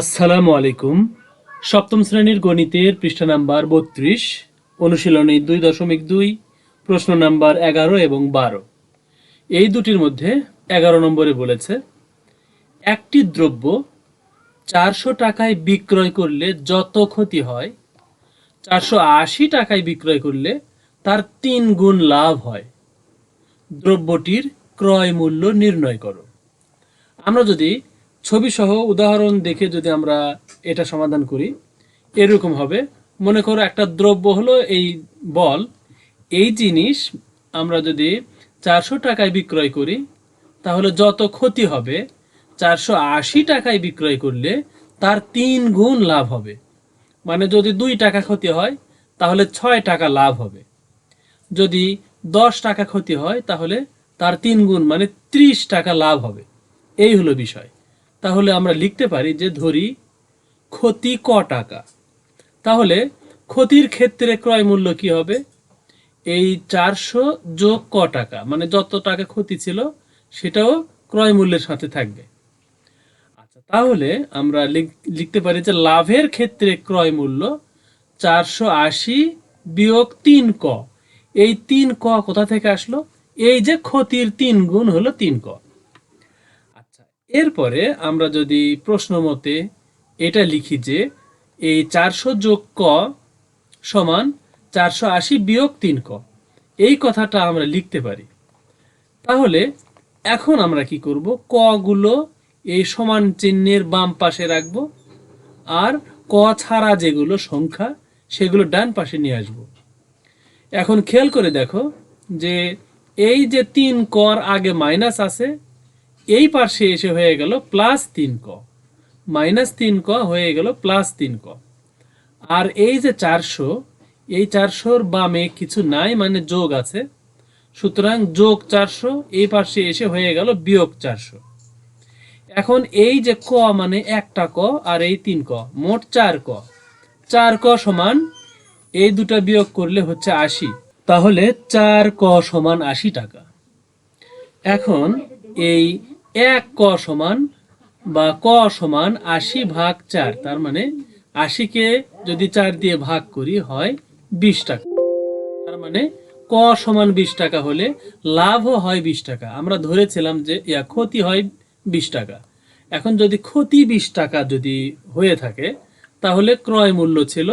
আসসালামু আলাইকুম। সপ্তম শ্রেণির গণিতের পৃষ্ঠা নাম্বার বত্রিশ, অনুশীলনী দুই দশমিক দুই, প্রশ্ন নাম্বার এগারো এবং বারো। এই দুটির মধ্যে এগারো নম্বরে বলেছে, একটি দ্রব্য চারশো টাকায় বিক্রয় করলে যত ক্ষতি হয়, চারশো আশি টাকায় বিক্রয় করলে তার তিন গুণ লাভ হয়। দ্রব্যটির ক্রয় মূল্য নির্ণয় করো। আমরা যদি ছবি সহ উদাহরণ দেখে যদি আমরা এটা সমাধান করি, এরকম হবে। মনে করো একটা দ্রব্য হলো এই বল। এই জিনিস আমরা যদি চারশো টাকায় বিক্রয় করি, তাহলে যত ক্ষতি হবে, চারশো আশি টাকায় বিক্রয় করলে তার তিন গুণ লাভ হবে। মানে যদি দুই টাকা ক্ষতি হয়, তাহলে ছয় টাকা লাভ হবে। যদি দশ টাকা ক্ষতি হয়, তাহলে তার তিন গুণ মানে ত্রিশ টাকা লাভ হবে। এই হলো বিষয়। তাহলে আমরা লিখতে পারি যে ধরি ক্ষতি ক টাকা। তাহলে ক্ষতির ক্ষেত্রে ক্রয় মূল্য কি হবে? এই চারশো যোগ ক টাকা মানে যত টাকা ক্ষতি ছিল সেটাও ক্রয় মূল্যের সাথে থাকবে। আচ্ছা তাহলে আমরা লিখ- লিখতে পারি যে লাভের ক্ষেত্রে ক্রয় মূল্য চারশো আশি বিয়োগ তিন ক। এই তিন ক কোথা থেকে আসলো? এই যে ক্ষতির তিন গুণ হলো তিন ক। এরপরে আমরা যদি প্রশ্ন মতে এটা লিখি যে এই চারশো যোগ ক সমান চারশো আশি বিয়োগ তিন ক। এই কথাটা আমরা লিখতে পারি। তাহলে এখন আমরা কি করব? ক গুলো এই সমান চিহ্নের বাম পাশে রাখব আর ক ছাড়া যেগুলো সংখ্যা সেগুলো ডান পাশে নিয়ে আসব। এখন খেয়াল করে দেখো যে এই যে তিন কর আগে মাইনাস আছে এই পাশে এসে হয়ে গেল প্লাস তিন ক। মাইনাস তিন ক হয়ে গেল প্লাস তিন ক। আর এই যে চারশো, এই চারশোর বামে কিছু নাই মানে যোগ আছে। সুতরাং যোগ চারশো, এই পাশে এসে হয়ে গেল বিয়োগ চারশো। এখন এই যে ক মানে একটা ক আর এই তিন ক, মোট চার ক। চার ক সমান, এই দুটা বিয়োগ করলে হচ্ছে আশি। তাহলে চার ক সমান আশি টাকা। এখন এই এক ক সমান বা ক সমান আশি ভাগ চার, তার মানে আশিকে যদি চার দিয়ে ভাগ করি হয় বিশ টাকা। তার মানে ক সমান বিশ টাকা হলে লাভও হয় বিশ টাকা। আমরা ধরেছিলাম যে ইয়া ক্ষতি হয় বিশ টাকা। এখন যদি ক্ষতি বিশ টাকা যদি হয়ে থাকে, তাহলে ক্রয় মূল্য ছিল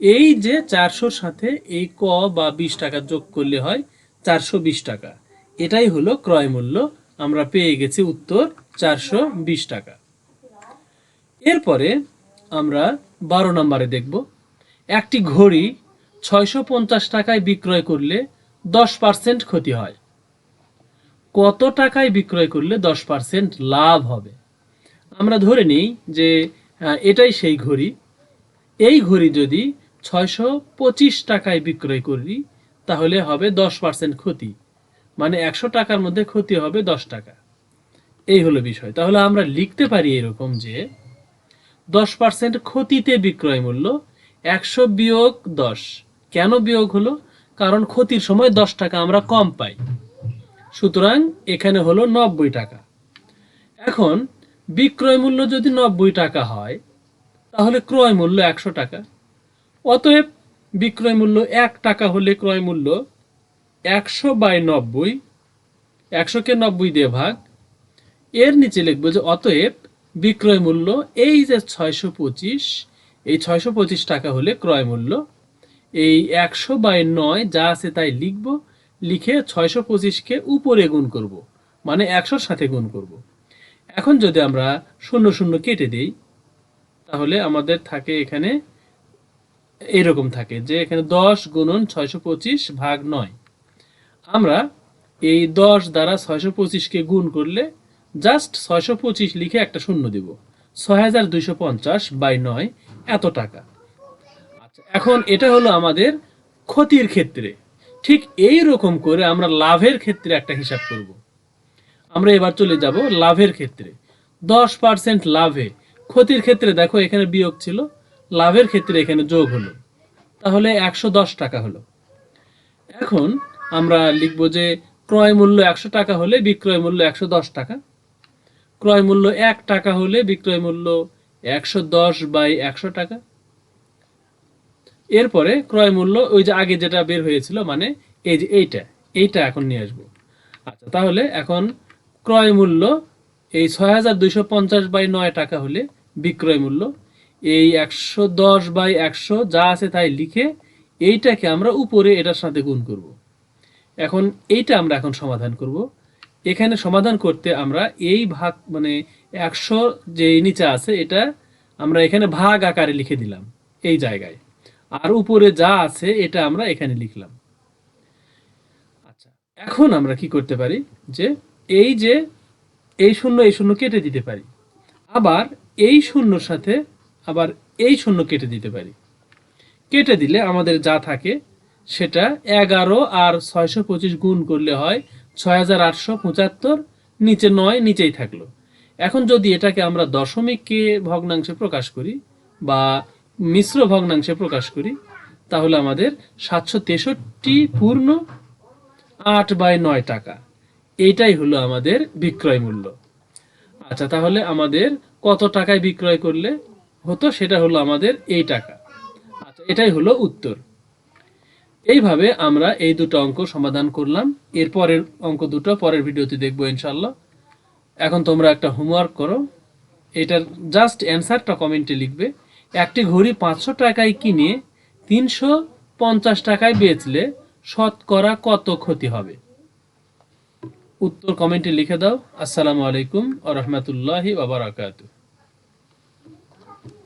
এই যে চারশোর সাথে এই ক বা বিশ টাকা যোগ করলে হয় চারশো বিশ টাকা। এটাই হলো ক্রয় মূল্য আমরা পেয়ে গেছি উত্তর চারশো বিশ টাকা। এরপরে আমরা বারো নম্বরে দেখব। একটি ঘড়ি ছয়শো পঞ্চাশ টাকায় বিক্রয় করলে দশ পার্সেন্ট ক্ষতি হয়। কত টাকায় বিক্রয় করলে দশ পার্সেন্ট লাভ হবে? আমরা ধরে নিই যে এটাই সেই ঘড়ি। এই ঘড়ি যদি ছয়শো পঁচিশ টাকায় বিক্রয় করি, তাহলে হবে দশ পার্সেন্ট ক্ষতি। মানে একশো টাকার মধ্যে ক্ষতি হবে দশ টাকা। এই হলো বিষয়। তাহলে আমরা লিখতে পারি এরকম যে দশ পার্সেন্ট ক্ষতিতে বিক্রয় মূল্য একশো বিয়োগ দশ। কেন বিয়োগ হলো? কারণ ক্ষতির সময় দশ টাকা আমরা কম পাই। সুতরাং এখানে হলো নব্বই টাকা। এখন বিক্রয় মূল্য যদি নব্বই টাকা হয়, তাহলে ক্রয় মূল্য একশো টাকা। অতএব বিক্রয় মূল্য এক টাকা হলে ক্রয় মূল্য একশো বাই নব্বই, একশোকে নব্বই দিয়ে ভাগ। এর নিচে লিখব যে অতএব বিক্রয় মূল্য এই যে ছয়শো পঁচিশ, এই ছয়শো পঁচিশ টাকা হলে ক্রয় মূল্য। এই একশো বাই নয় যা আছে তাই লিখব, লিখে ছয়শো পঁচিশকে উপরে গুণ করব মানে একশোর সাথে গুণ করব। এখন যদি আমরা শূন্য শূন্য কেটে দিই, তাহলে আমাদের থাকে এখানে এরকম থাকে যে এখানে দশ গুণন ছয়শো পঁচিশ ভাগ নয়। আমরা এই দশ দ্বারা ছয়শো পঁচিশকে গুণ করলে জাস্ট ছয়শো পঁচিশ লিখে একটা শূন্য দিব। ছয় হাজার দুইশো পঞ্চাশ বাই নয়, এত টাকা। আচ্ছা এখন এটা হলো আমাদের ক্ষতির ক্ষেত্রে। ঠিক এই রকম করে আমরা লাভের ক্ষেত্রে একটা হিসাব করব। আমরা এবার চলে যাব লাভের ক্ষেত্রে। দশ পার্সেন্ট লাভে। ক্ষতির ক্ষেত্রে দেখো এখানে বিয়োগ ছিল, লাভের ক্ষেত্রে এখানে যোগ হলো। তাহলে একশো দশ টাকা হলো। এখন আমরা লিখব যে ক্রয় মূল্য একশো টাকা হলে বিক্রয় মূল্য একশো দশ টাকা। ক্রয় মূল্য এক টাকা হলে বিক্রয় মূল্য একশো দশ বাই একশো টাকা। এরপরে ক্রয় মূল্য ওই যে আগে যেটা বের হয়েছিল মানে এই যে এইটা এইটা এখন নিয়ে আসব। আচ্ছা তাহলে এখন ক্রয় মূল্য এই ছয় হাজার দুইশো পঞ্চাশ বাই নয় টাকা হলে বিক্রয় মূল্য, এই একশো দশ বাই একশো যা আছে তাই লিখে এইটাকে আমরা উপরে এটার সাথে গুণ করব। এখন এইটা আমরা এখন সমাধান করব। এখানে সমাধান করতে আমরা এই ভাগ মানে একশো যে নিচে আছে, এটা আমরা এখানে ভাগ আকারে লিখে দিলাম এই জায়গায়। আর উপরে যা আছে, এটা আমরা এখানে লিখলাম। আচ্ছা এখন আমরা কি করতে পারি? যে এই যে এই শূন্য এই শূন্য কেটে দিতে পারি। আবার এই শূন্যর সাথে আবার এই শূন্য কেটে দিতে পারি। কেটে দিলে আমাদের যা থাকে সেটা এগারো আর ছয়শো পঁচিশ গুণ করলে হয় ছয় হাজার আটশো পঁচাত্তর, নিচে নয়, নিচেই থাকল। এখন যদি এটাকে আমরা দশমিককে ভগ্নাংশে প্রকাশ করি বা মিশ্র ভগ্নাংশে প্রকাশ করি, তাহলে আমাদের সাতশো তেষট্টি পূর্ণ আট বাই নয় টাকা। এইটাই হলো আমাদের বিক্রয় মূল্য। আচ্ছা তাহলে আমাদের কত টাকায় বিক্রয় করলে হতো? সেটা হলো আমাদের এই টাকা। আচ্ছা এটাই হলো উত্তর। এইভাবে আমরা এই দুটো অঙ্ক সমাধান করলাম। এর পরের অঙ্ক দুটো পরের ভিডিওতে দেখব ইনশাল্লাহ এখন তোমরা একটা হোমওয়ার্ক করো। এটার জাস্ট অ্যান্সারটা কমেন্টে লিখবে। একটি ঘড়ি পাঁচশো টাকায় কিনে তিনশো পঞ্চাশ টাকায় বেচলে শতকরা কত ক্ষতি হবে? উত্তর কমেন্টে লিখে দাও। আসসালামু আলাইকুম আ রহমতুল্লাহি বাবরাকাতু